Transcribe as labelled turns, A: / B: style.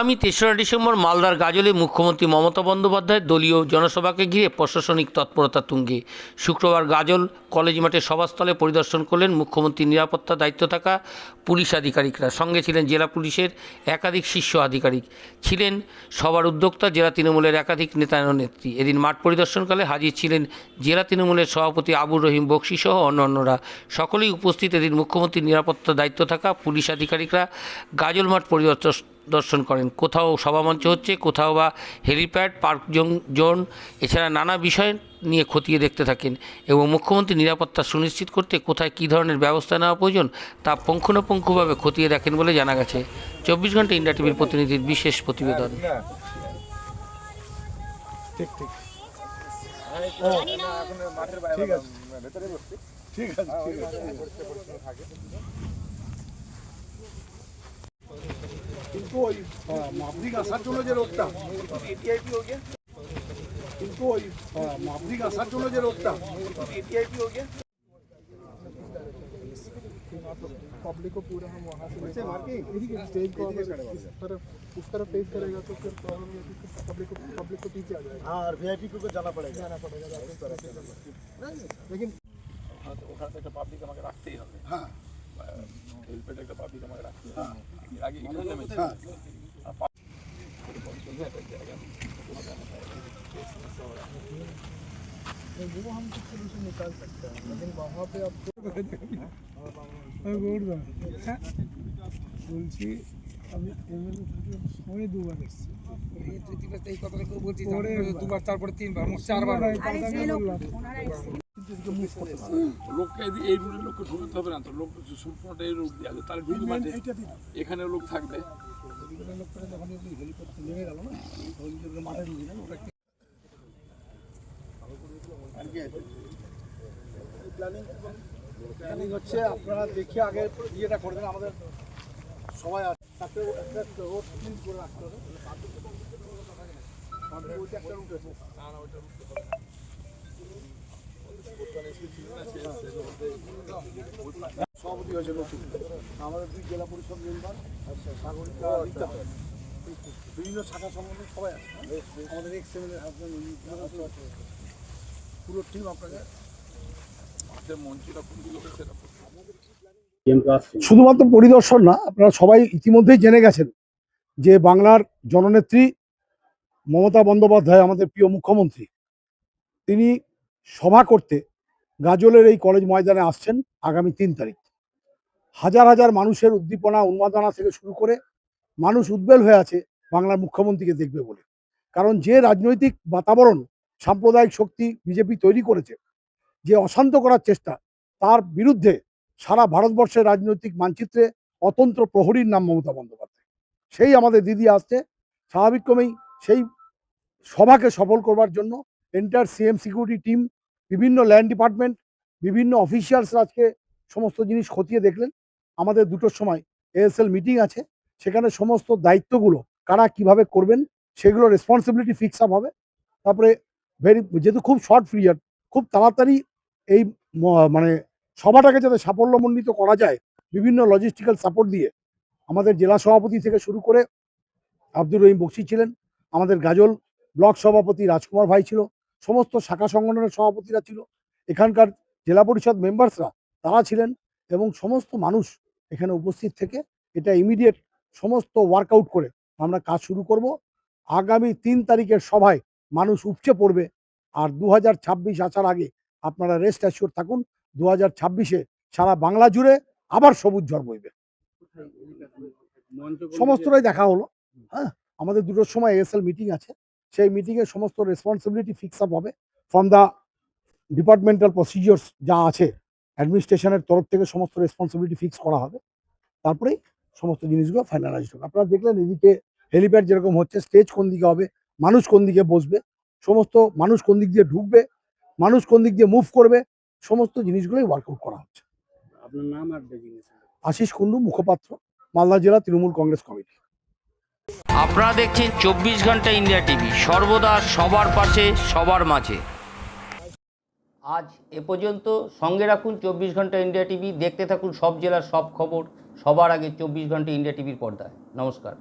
A: আগামী তেসরা ডিসেম্বর মালদার গাজলে মুখ্যমন্ত্রী মমতা বন্দ্যোপাধ্যায় দলীয় জনসভাকে ঘিরে প্রশাসনিক তৎপরতা তুঙ্গে। শুক্রবার গাজল কলেজ মাঠে সভাস্থলে পরিদর্শন করলেন মুখ্যমন্ত্রীর নিরাপত্তা, দায়িত্ব থাকা পুলিশ আধিকারিকরা। সঙ্গে ছিলেন জেলা পুলিশের একাধিক শীর্ষ আধিকারিক। ছিলেন সবার উদ্যোক্তা জেলা তৃণমূলের একাধিক নেতা নেত্রী। এদিন মাঠ পরিদর্শনকালে হাজির ছিলেন জেলা তৃণমূলের সভাপতি আবুর রহিম বক্সি সহ অন্যান্যরা। সকলেই উপস্থিত। এদিন মুখ্যমন্ত্রীর নিরাপত্তা, দায়িত্ব থাকা পুলিশ আধিকারিকরা গাজল মাঠ পরিদর্শন দর্শন করেন। কোথাও সভামঞ্চ হচ্ছে কোথাও বা হেলিপ্যাড পার্ক জোন- জোন এছাড়া নানা বিষয় নিয়ে খতিয়ে দেখতে থাকেন এবং মুখ্যমন্ত্রী নিরাপত্তা সুনিশ্চিত করতে কোথায় কী ধরনের ব্যবস্থা নেওয়া প্রয়োজন তা পুঙ্খানুপুঙ্খভাবে খতিয়ে দেখেন বলে জানা গেছে। চব্বিশ ঘণ্টা ইন্ডিয়া টিভির প্রতিনিধির বিশেষ প্রতিবেদন।
B: ঠিক ঠিক। ঠিক আছে ঠিক আছে। ঠিক আছে কিন্তু ওই আহ, মাফরিক আসার জন্য যে রোডটা কিন্তু ওই আহ, মাফরিক আসার জন্য যে রোডটা
C: पब्लिक को पूरा हम वहाँ से लेकर इधर स्टेज को अगर इस तरफ उस तरफ फेस करेगा तो फिर प्रॉब्लम ये है कि पब्लिक को पब्लिक को पीछे आ जाएगा
B: हाँ और वीआईपी को जाना पड़ेगा
C: जाना पड़ेगा लेकिन
D: ওখানে তো একটা পাবলিক আমাকে রাখতেই হবে
B: হ্যাঁ
D: হেলপেট একটা পাবলিক আমাকে রাখতেই হবে এর আগে এখানে
C: वो हम कुछ सोल्यूशन निकाल सकते हैं लेकिन वहाँ पे आपको
E: বলছি আমি এমএলএ থেকে সময় দুবার এসেছি
F: এই কথাটা কেউ বলছি যে আমরা দুবার তারপরে তিনবার মোট চারবার হয়।
D: লোককে এই- এই রুটের লোককে ঢুকতে হবে না তো লোক সম্পূর্ণটা এই রুট দিয়ে আছে তাহলে ঢুকবে মাঠে এখানে লোক থাকবে
B: প্ল্যানিং হচ্ছে আপনারা দেখে আগে ইয়েটা করবেন আমাদের সবাই আছে। রোড করে রাখতে হবে। একটা সভাপতি হয়েছে নতুন। আমাদের দুই জেলা পরিষদ মেম্বার সাগরিকা। বিভিন্ন শাখা সম্বন্ধে সবাই আছে। আমাদের এক্স এমএলএ হাজব্যান্ড শুধুমাত্র পরিদর্শন না, আপনারা সবাই ইতিমধ্যেই জেনে গেছেন যে বাংলার জননেত্রী মমতা বন্দ্যোপাধ্যায়, আমাদের প্রিয় মুখ্যমন্ত্রী, তিনি সভা করতে গাজলের এই কলেজ ময়দানে আসছেন আগামী তিন তারিখ। হাজার হাজার মানুষের উদ্দীপনা, উন্মাদনা থেকে শুরু করে মানুষ উদ্বেল হয়ে আছে বাংলার মুখ্যমন্ত্রীকে দেখবে বলে। কারণ যে রাজনৈতিক বাতাবরণ সাম্প্রদায়িক শক্তি বিজেপি তৈরি করেছে যে অশান্ত করার চেষ্টা, তার বিরুদ্ধে সারা ভারতবর্ষের রাজনৈতিক মানচিত্রে অতন্ত্র প্রহরীর নাম মমতা বন্দ্যোপাধ্যায়। সেই আমাদের দিদি আসছে স্বাভাবিকক্রমেই সেই সভাকে সফল করবার জন্য এন্টার সিএম সিকিউরিটি টিম বিভিন্ন ল্যান্ড ডিপার্টমেন্ট বিভিন্ন অফিসিয়ালস আজকে সমস্ত জিনিস খতিয়ে দেখলেন। আমাদের দুটোর সময় এএসএল মিটিং আছে, সেখানে সমস্ত দায়িত্বগুলো কারা কীভাবে করবেন, সেগুলো রেসপন্সিবিলিটি ফিক্স আপ হবে। তারপরে ভেরি যেহেতু খুব শর্ট পিরিয়ড খুব তাড়াতাড়ি এই মানে সভাটাকে যাতে সাফল্যমণ্ডিত করা যায়, বিভিন্ন লজিস্টিক্যাল সাপোর্ট দিয়ে, আমাদের জেলা সভাপতি থেকে শুরু করে আব্দুর রহিম বক্সি ছিলেন, আমাদের গাজল ব্লক সভাপতি রাজকুমার ভাই ছিল, সমস্ত শাখা সংগঠনের সভাপতিরা ছিল, এখানকার জেলা পরিষদ মেম্বার্সরা তারা ছিলেন এবং সমস্ত মানুষ এখানে উপস্থিত থেকে এটা ইমিডিয়েট সমস্ত ওয়ার্কআউট করে আমরা কাজ শুরু করব। আগামী তিন তারিখের সভায় মানুষ উপচে পড়বে। আর দু হাজার ছাব্বিশ আসার আগে আপনারা রেস্ট অ্যাসিওর থাকুন দু হাজার ছাব্বিশে সারা বাংলা জুড়ে আবার সবুজ ঝড় বইবে। সমস্তটাই দেখা হলো। হ্যাঁ আমাদের দুটোর সময় এএসএল মিটিং আছে। সেই মিটিংয়ে সমস্ত রেসপন্সিবিলিটি ফিক্স আপ হবে। ফ্রম দ্য ডিপার্টমেন্টাল প্রসিজিওর্স যা আছে অ্যাডমিনিস্ট্রেশনের তরফ থেকে সমস্ত রেসপন্সিবিলিটি ফিক্স করা হবে। তারপরেই সমস্ত জিনিসগুলো ফাইনালাইজড হবে। আপনারা দেখলেন এদিকে হেলিপ্যাড যেরকম হচ্ছে স্টেজ কোন দিকে হবে মানুষ কোন দিকে বসবে সমস্ত মানুষ কোন দিক দিয়ে ঢুকবে মানুষ কোন দিক দিয়ে মুভ করবে সমস্ত জিনিসগুলোই ওয়ার্কআউট করা হচ্ছে।
E: আপনার নাম আর
B: আশিস কুন্ডু মুখপাত্র মালদা জেলা তৃণমূল কংগ্রেস কমিটি।
A: আপনারা দেখছেন চব্বিশ ঘণ্টা ইন্ডিয়া টিভি সর্বদা সবার পাশে সবার মাঝে। আজ এ পর্যন্ত সঙ্গে রাখুন চব্বিশ ঘণ্টা ইন্ডিয়া টিভি দেখতে থাকুন সব জেলার সব খবর সবার আগে চব্বিশ ঘণ্টা ইন্ডিয়া টিভির পর্দায়। নমস্কার।